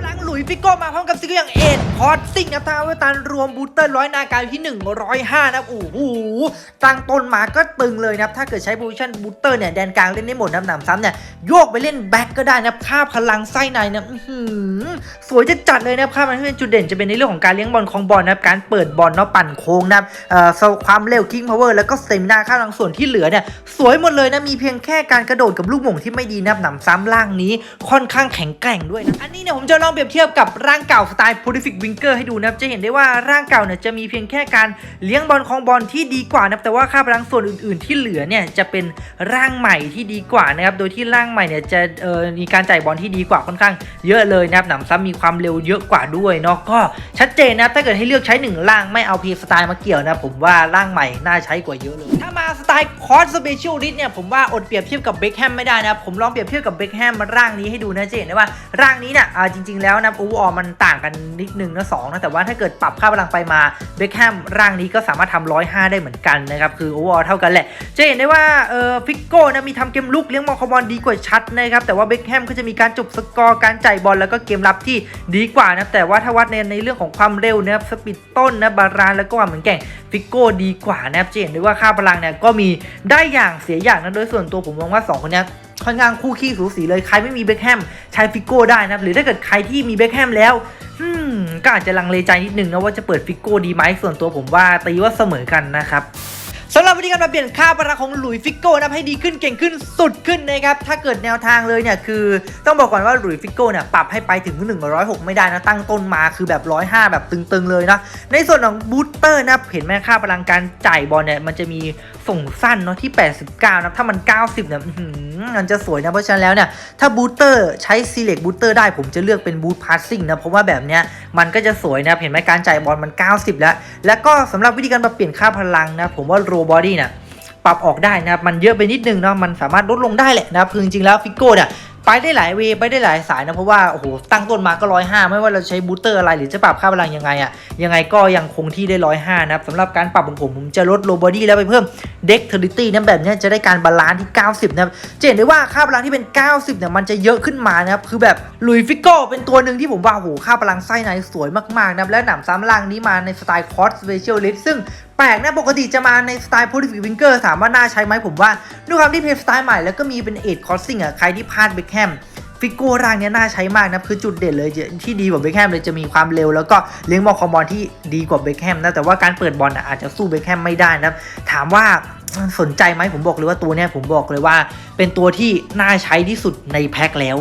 พลังหลุยฟิโก้มาพร้อมกับซิกอย่างเอ็นพอดซิงนะทางเวตารรวมบูสเตอร์ร้อยนาการที่ 105 นะโอ้โหตั้งต้นมาก็ตึงเลยนะถ้าเกิดใช้โพซิชั่นบูสเตอร์เนี่ยแดนกลางเล่นได้หมดนะหนำซ้ำเนี่ยโยกไปเล่นแบ็กก็ได้นะค่าพลังไส้ในนะอือหือสวยจะจัดเลยนะครับค่ามันเป็นจุดเด่นจะเป็นในเรื่องของการเลี้ยงบอลของบอลนะการเปิดบอลเนาะปั่นโค้งนะเอ่อความเร็วคิงพาวเวอร์แล้วก็สเตมินาค่าพลังส่วนที่เหลือเนี่ยสวยหมดเลยนะมีเพียงแค่การกระโดดกับลูกหม่งที่ไม่ดีนับหนำซ้ำล่างนี้ค่อนข้างแข็งแกร่งด้วยนะอันนี้เนี่ยผมจะลองเปรียบเทียบกับร่างเก่าสไตล์ Prolific Winker ให้ดูนะครับจะเห็นได้ว่าร่างเก่าเนี่ยจะมีเพียงแค่การเลี้ยงบอลของบอลที่ดีกว่านะครับแต่ว่าค่าพลังส่วนอื่น ๆ ที่เหลือเนี่ยจะเป็นร่างใหม่ที่ดีกว่านะครับโดยที่ร่างใหม่เนี่ยจะเอ่อมีการจ่ายบอลที่ดีกว่าค่อนข้างเยอะเลยนะครับหนำซ้ำมีความเร็วเยอะกว่าด้วยเนาะก็ชัดเจนนะถ้าเกิดให้เลือกใช้หนึ่งร่างไม่เอาพีสไตล์มาเกี่ยวนะผมว่าร่างใหม่น่าใช้กว่าเยอะเลย ถ้ามาสไตล์คอร์สเปเชียลดิสเนี่ยผมว่าอดเปรียบเทียบกับเบคแฮมไม่ได้นะครับผมลองเปรียบเทียบกับเบคแฮมร่างนี้ให้ดูนะจะเห็นได้ว่าร่างนี้เนี่ยจริงๆแล้วนะโอเวอร์มันต่างกันนิดนึงนะสองนะแต่ว่าถ้าเกิดปรับค่าพลังไปมาเบคแฮมร่างนี้ก็สามารถทำร้อยห้าได้เหมือนกันนะครับคือโอเวอร์เท่ากันแหละ จะเห็นได้ว่าเออฟิกโก้นะมีทำเกมลุกเลี้ยงบอลคอมบอลดีกว่าชัดนะครับแต่ว่าเบคแฮมก็จะมีการจบสกอร์การจ่ายบอลแล้วก็เกมรับที่ดีกว่านะแต่ว่าถ้าวัดในในเรื่องของความเร็วนะครับสปีดต้นนะบารานแล้วก็ความเหมือนแก่งฟิกโก้ดีกว่านะครับจะเห็นได้ว่าค่าพลังเนี่ยก็มีได้อย่างเสียอย่างนะโดยส่วนตัวผมมองว่าสองคนนี้ ค่อนข้างคู่ขี้สูสีเลยใครไม่มีเบคแฮมใช้ฟิกโก้ได้นะครับหรือถ้าเกิดใครที่มีเบคแฮมแล้วก็อาจจะลังเลใจนิดนึงนะว่าจะเปิดฟิกโก้ดีไหมส่วนตัวผมว่าตีว่าเสมอกันนะครับ สำหรับวิธีการมาเปลี่ยนค่าพลังของหลุยส์ฟิกโก้นะให้ดีขึ้นเก่งขึ้นสุดขึ้นนะครับถ้าเกิดแนวทางเลยเนี่ยคือต้องบอกก่อนว่าหลุยส์ฟิกโก้เนี่ยปรับให้ไปถึง 106 ไม่ได้นะตั้งต้นมาคือแบบ 105 แบบตึงๆเลยนะในส่วนของบูสเตอร์นะเห็นไหมค่าพลังการจ่ายบอลเนี่ยมันจะมีส่งสั้นเนาะที่ 89 นะถ้ามัน 90 เนี่ยอื้อหือมันจะสวยนะเพราะฉะนั้นแล้วเนี่ยถ้าบูสเตอร์ใช้ select booster ได้ผมจะเลือกเป็นบูตพาสซิ่งนะเพราะว่าแบบเนี้ยมันก็จะสวยนะเห็นไหมการจ่ายบอลมัน 90 แล้ว แล้วก็สำหรับวิธีการปรับเปลี่ยนค่าพลังนะผมว่าโรบอดี้นี่ยปรับออกได้นะครับมันเยอะไปนิดนึงเนาะมันสามารถลดลงได้แหละนะครับคือจริงๆแล้วฟิกโก้เนี่ยไปได้หลายเวไปได้หลายสายนะเพราะว่าโอ้โหตั้งต้นมาก็ร้อยห้าไม่ว่าเราใช้บูสเตอร์อะไรหรือจะปรับค่าพลังยังไงอะยังไงก็ยังคงที่ได้ร้อยห้านะครับสำหรับการปรับของผมผมจะลดโลบอดี้แล้วไปเพิ่มเด็กเทอริตี้นะแบบนี้จะได้การบาลานซ์ที่ 90 นะครับจะเห็นได้ว่าค่าพลังที่เป็น 90เนี่ยมันจะเยอะขึ้นมานะครับคือแบบลุยฟิกโก้เป็นตัวหนึ่งที่ผมว่าโอ้โหค่าพลังไส้ในสวยมากๆนะและหนำซ้ำล่างนี้มาในสไตล์คอร์สเปเชียลลิสซึ่ง แปลกนะปกติจะมาในสไตล์ Prolific Winker ถามว่าน่าใช้ไหมผมว่าด้วยความที่เพลย์สไตล์ใหม่แล้วก็มีเป็นเอ็ดคอร์ซิ่งอะใครที่พลาดเบคแฮมฟิกโก้ร่างเนี้ยน่าใช้มากนะคือจุดเด่นเลยที่ดีกว่าเบคแฮมเลยจะมีความเร็ว แล้วก็เลี้ยงบอลคอมบอลที่ดีกว่าเบคแฮมนะแต่ว่าการเปิดบอลอะอาจจะสู้เบคแฮมไม่ได้นะถามว่าสนใจไหมผมบอกเลยว่าตัวเนี้ยผมบอกเลยว่า เป็นตัวที่น่าใช้ที่สุดในแพ็คแล้ว